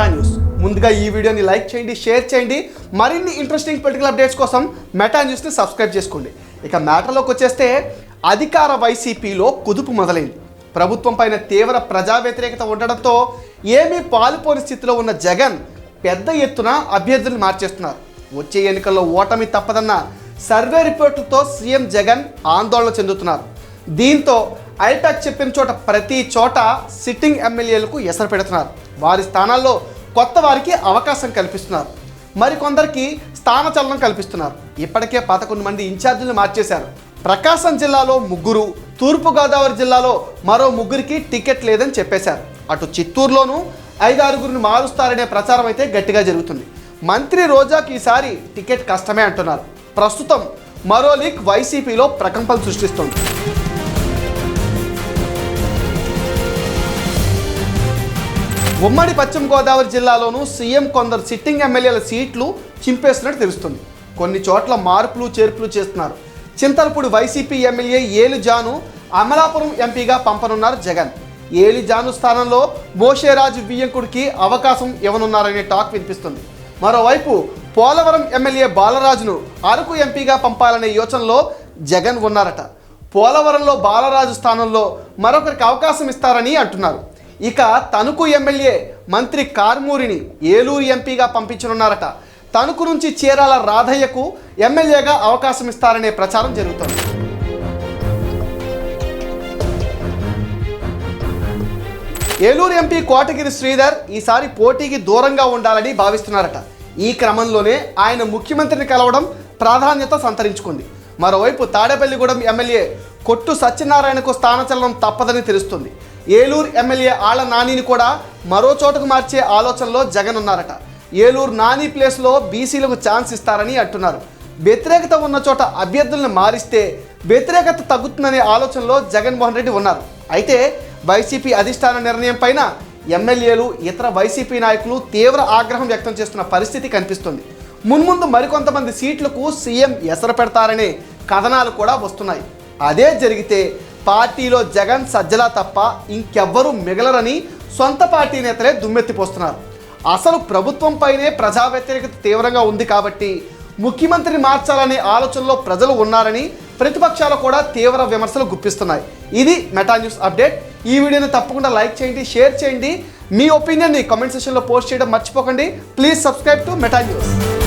Meta news. ముందుగా ఈ వీడియోని లైక్ చేయండి షేర్ చేయండి. మరిన్ని ఇంట్రెస్టింగ్ పొలిటికల్ అప్డేట్స్ కోసం మెటా న్యూస్ని సబ్స్క్రైబ్ చేసుకోండి. ఇక మ్యాటర్లోకి వచ్చేస్తే అధికార వైసీపీలో కుదుపు మొదలైంది. ప్రభుత్వం పైన తీవ్ర ప్రజా వ్యతిరేకత ఉండడంతో ఏమీ పాలుపోని స్థితిలో ఉన్న జగన్ పెద్ద ఎత్తున అభ్యర్థులు మార్చేస్తున్నారు. వచ్చే ఎన్నికల్లో ఓటమి తప్పదన్న సర్వే రిపోర్టులతో సీఎం జగన్ ఆందోళన చెందుతున్నారు. దీంతో ఐటాక్ చెప్పిన చోట ప్రతి చోట సిట్టింగ్ ఎమ్మెల్యేలకు ఎసరు పెడుతున్నారు. వారి స్థానాల్లో కొత్త వారికి అవకాశం కల్పిస్తున్నారు. మరికొందరికి స్థానచలనం కల్పిస్తున్నారు. ఇప్పటికే పదకొండు మంది ఇన్ఛార్జీలు మార్చేశారు. ప్రకాశం జిల్లాలో ముగ్గురు తూర్పుగోదావరి జిల్లాలో మరో ముగ్గురికి టికెట్ లేదని చెప్పేశారు. అటు చిత్తూరులోనూ ఐదారుగురిని మారుస్తారనే ప్రచారం అయితే గట్టిగా జరుగుతుంది. మంత్రి రోజాకి ఈసారి టికెట్ కష్టమే అంటున్నారు. ప్రస్తుతం మరో లీక్ వైసీపీలో ప్రకంపన సృష్టిస్తుంది. ఉమ్మడి పశ్చిమ గోదావరి జిల్లాలోనూ సీఎం కొందరు సిట్టింగ్ ఎమ్మెల్యేల సీట్లు చింపేస్తున్నట్టు తెలుస్తుంది. కొన్ని చోట్ల మార్పులు చేర్పులు చేస్తున్నారు. చింతలపూడి వైసీపీ ఎమ్మెల్యే ఏలు జాను అమలాపురం ఎంపీగా పంపనున్నారు జగన్. ఏలి జాను స్థానంలో మోషేరాజు బియ్యంకుడికి అవకాశం ఇవ్వనున్నారనే టాక్ వినిపిస్తుంది. మరోవైపు పోలవరం ఎమ్మెల్యే బాలరాజును అరకు ఎంపీగా పంపాలనే యోచనలో జగన్ ఉన్నారట. పోలవరంలో బాలరాజు స్థానంలో మరొకరికి అవకాశం ఇస్తారని అంటున్నారు. ఇక తణుకు ఎమ్మెల్యే మంత్రి కార్మూరిని ఏలూరు ఎంపీగా పంపించనున్నారట. తణుకు నుంచి చీరాల రాధయ్యకు ఎమ్మెల్యేగా అవకాశం ఇస్తారనే ప్రచారం జరుగుతోంది. ఏలూరు ఎంపీ కోటగిరి శ్రీధర్ ఈసారి పోటీకి దూరంగా ఉండాలని భావిస్తున్నారట. ఈ క్రమంలోనే ఆయన ముఖ్యమంత్రిని కలవడం ప్రాధాన్యత సంతరించుకుంది. మరోవైపు తాడేపల్లిగూడెం ఎమ్మెల్యే కొట్టు సత్యనారాయణకు స్థానచలనం తప్పదని తెలుస్తుంది. ఏలూరు ఎమ్మెల్యే ఆళ్ళ నానిని కూడా మరో చోటకు మార్చే ఆలోచనలో జగన్ ఉన్నారట ఏలూరు నాని ప్లేస్లో బీసీలకు ఛాన్స్ ఇస్తారని అంటున్నారు. వ్యతిరేకత ఉన్న చోట అభ్యర్థులను మారిస్తే వ్యతిరేకత తగ్గుతుందనే ఆలోచనలో జగన్మోహన్ రెడ్డి ఉన్నారు. అయితే వైసీపీ అధిష్టాన నిర్ణయం పైన ఎమ్మెల్యేలు ఇతర వైసీపీ నాయకులు తీవ్ర ఆగ్రహం వ్యక్తం చేస్తున్న పరిస్థితి కనిపిస్తుంది. మున్ముందు మరికొంతమంది సీట్లకు సీఎం ఎసరు పెడతారనే కథనాలు కూడా వస్తున్నాయి. అదే జరిగితే పార్టీలో జగన్ సజ్జలా తప్ప ఇంకెవ్వరూ మిగలరని సొంత పార్టీ నేతలే దుమ్మెత్తిపోస్తున్నారు. అసలు ప్రభుత్వంపైనే ప్రజా వ్యతిరేకత తీవ్రంగా ఉంది కాబట్టి ముఖ్యమంత్రిని మార్చాలనే ఆలోచనలో ప్రజలు ఉన్నారని ప్రతిపక్షాలు కూడా తీవ్ర విమర్శలు గుప్పిస్తున్నాయి. ఇది మెటా న్యూస్ అప్డేట్. ఈ వీడియోని తప్పకుండా లైక్ చేయండి షేర్ చేయండి. మీ ఒపీనియన్ని కామెంట్ సెషన్లో పోస్ట్ చేయడం మర్చిపోకండి. Please subscribe to Meta news.